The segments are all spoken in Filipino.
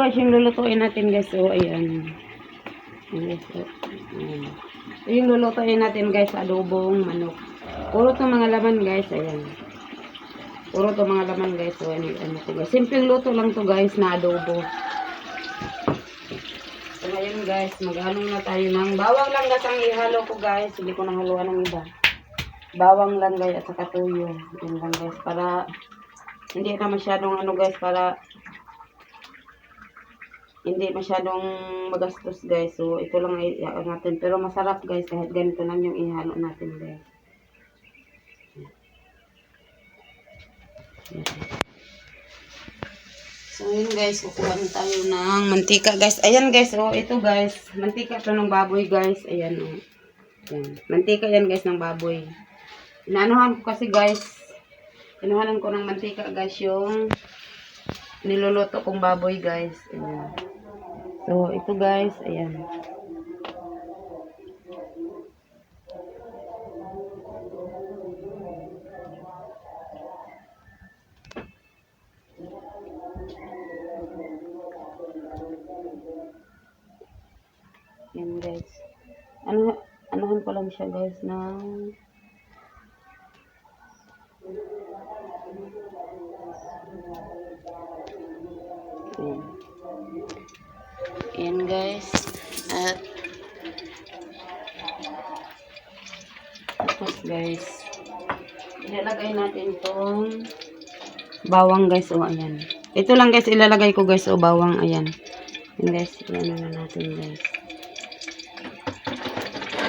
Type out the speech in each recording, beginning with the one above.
guys, yung lulutuin natin guys. So, ayan. Ayan guys. Ayan. So, yung lulutuin natin guys, adobong manok. Puro to mga laman guys. Ayan. Puro to mga laman guys. So, ano, ano to guys. Simpleng luto lang to guys na adobo. So, ngayon guys, mag-ano na tayo ng bawang lang gas ang ihalo ko guys. Hindi ko nahaluan ng iba. Bawang lang guys at saka tuyo. Yan lang guys. Para hindi na masyadong ano guys. Para hindi masyadong magastos guys. So, ito lang ay i- natin. Pero masarap guys. Kahit ganito lang yung ihalo natin guys. So, yun guys, kukuha tayo ng mantika guys. Ayan guys, oh, ito guys. Mantika to ng baboy guys. Ayan, oh. Ayan. Mantika yan guys ng baboy. Inaanohan ko kasi guys. Inuhanan ko ng mantika guys yung niluluto kong baboy guys. Ayan. So, ito guys, ayan. Yan guys. Ano, anuhan ko lang siya guys ng Ayan. Ayan guys. At tapos guys, ilalagay natin tong bawang guys. O, ayan. Ito lang guys, ilalagay ko guys. O, bawang. Ayan. Ayan guys, ilan na natin guys.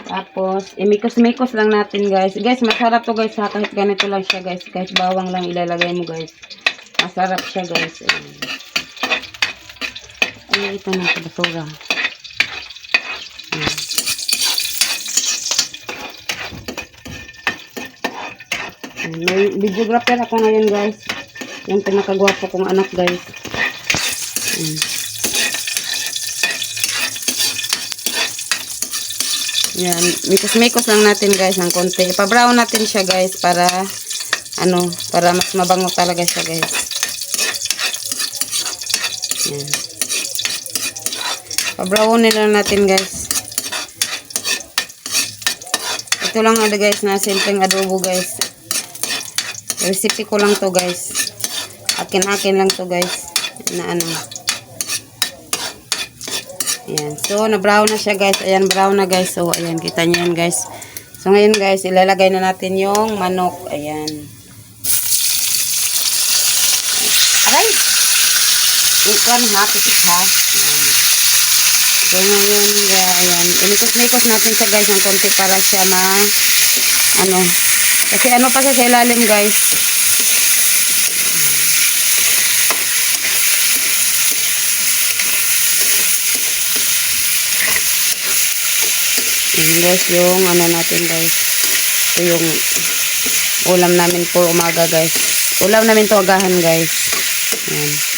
Tapos, imikos-mikos lang natin guys. Guys, masarap to guys ha. Kahit ganito lang siya guys. Kahit bawang lang ilalagay mo guys. Masarap siya guys. Ayan. Sa basura. Ayan. Ayan, May videographer ako ngayon guys. Yung pinakagwapo kong anak guys. Ayan. Yan, mikos-mikos lang natin guys ng konti. Ipa-brown natin siya guys para ano, para mas mabango talaga siya guys. Yan. Pa-brown lang natin guys. Ito lang ano guys na simpleng adobo guys. Recipe ko lang to guys. Akin-akin lang to guys. Na ano. Ayan. So, na-brown na siya, guys. Ayan, brown na, guys. So, ayan, kita niyo yan, guys. So, ngayon, guys, ilalagay na natin yung manok. Ayan. Aray! Ikon, ha? Pitik, ha? Ayan. So, ngayon, ayan. Inikos-nikos natin siya, guys, ng konti para siya ma... Ano? Kasi ano pa siya sa ilalim, guys. Ayan guys, yung ano natin guys. Ito yung ulam namin for umaga guys. Ulam namin to agahan guys. Ayan.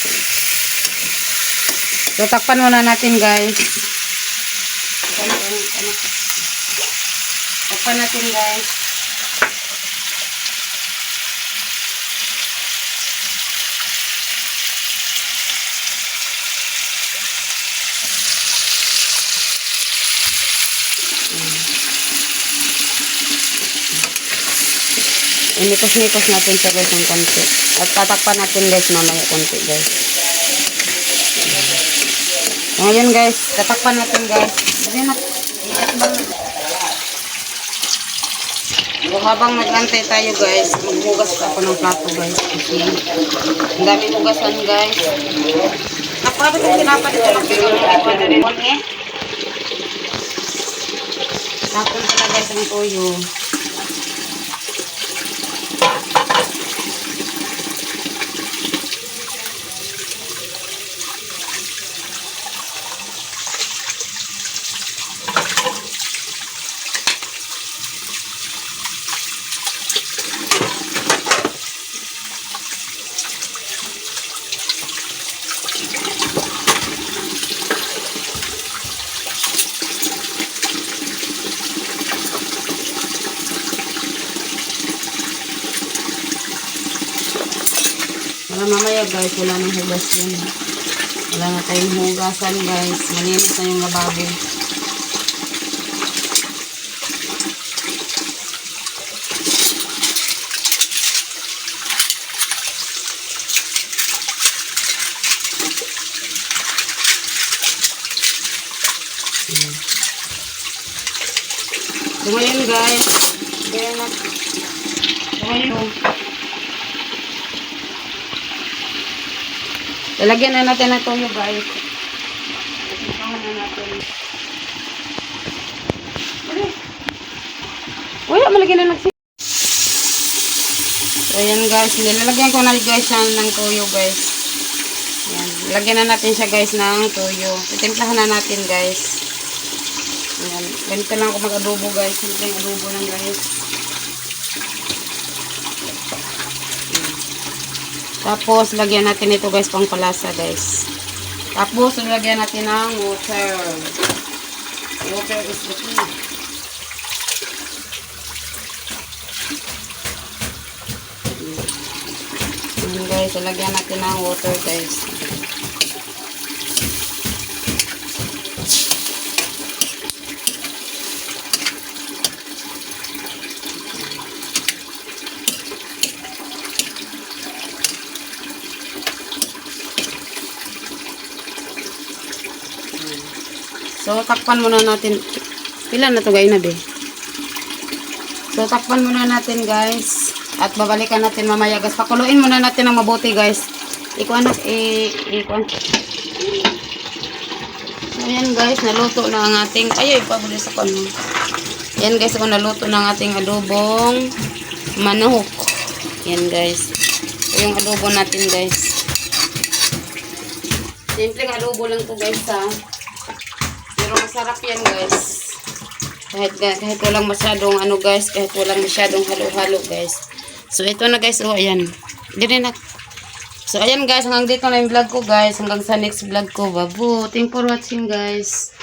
So, takpan muna natin guys. Takpan natin guys. Inikos-nikos natin siya guys ng konti. At tatakpan natin guys mamaya konti guys. Ngayon guys, tatakpan natin guys. Hindi na. So, habang nag-antay tayo guys, maghugas ako ng plato guys. Kasi ang dami hugasan guys. Napakabit yung pinapalit ko ng pinapon eh. Tapon pala guys ang tuyo. Para mamaya guys, wala nang hugas yun. Wala na tayong hugasan guys. Malinis na yung lababo. So ngayon guys, kaya na, so ngayon, lalagyan na natin ng toyo guys. Lalagyan na natin. Wala, malagyan na nagsi. So ayan guys, nilalagyan ko na guys siya ng toyo guys. Ayan, lagyan na natin siya guys ng toyo. Titimplahan na natin guys. Ayan. Ganito lang ako mag-adobo guys. Simple yung adobo lang guys. Tapos, lagyan natin ito guys pang palasa guys. Tapos, lagyan natin ng water. Water is the key. Ayan guys, lagyan natin ng water guys. So, takpan muna natin. Pila na to guys na be? So, takpan muna natin guys. At babalikan natin mamaya guys. Pakuluin muna natin ng mabuti guys. Ikuan na, eh, ikuan. So, guys, naluto na ang ating, ay, pabuli sa kano. Yan guys, kung naluto na ang ating adobong manok. Yan guys. Ito yung adobo natin guys. Simple adobo lang to guys ha. Masarap yan guys. Kahit, kahit walang masyadong ano guys, kahit walang masyadong halo-halo guys. So ito na guys, oh ayan. Dito na. So ayan guys, hanggang dito na yung vlog ko guys. Hanggang sa next vlog ko. Babu. Thank for watching guys.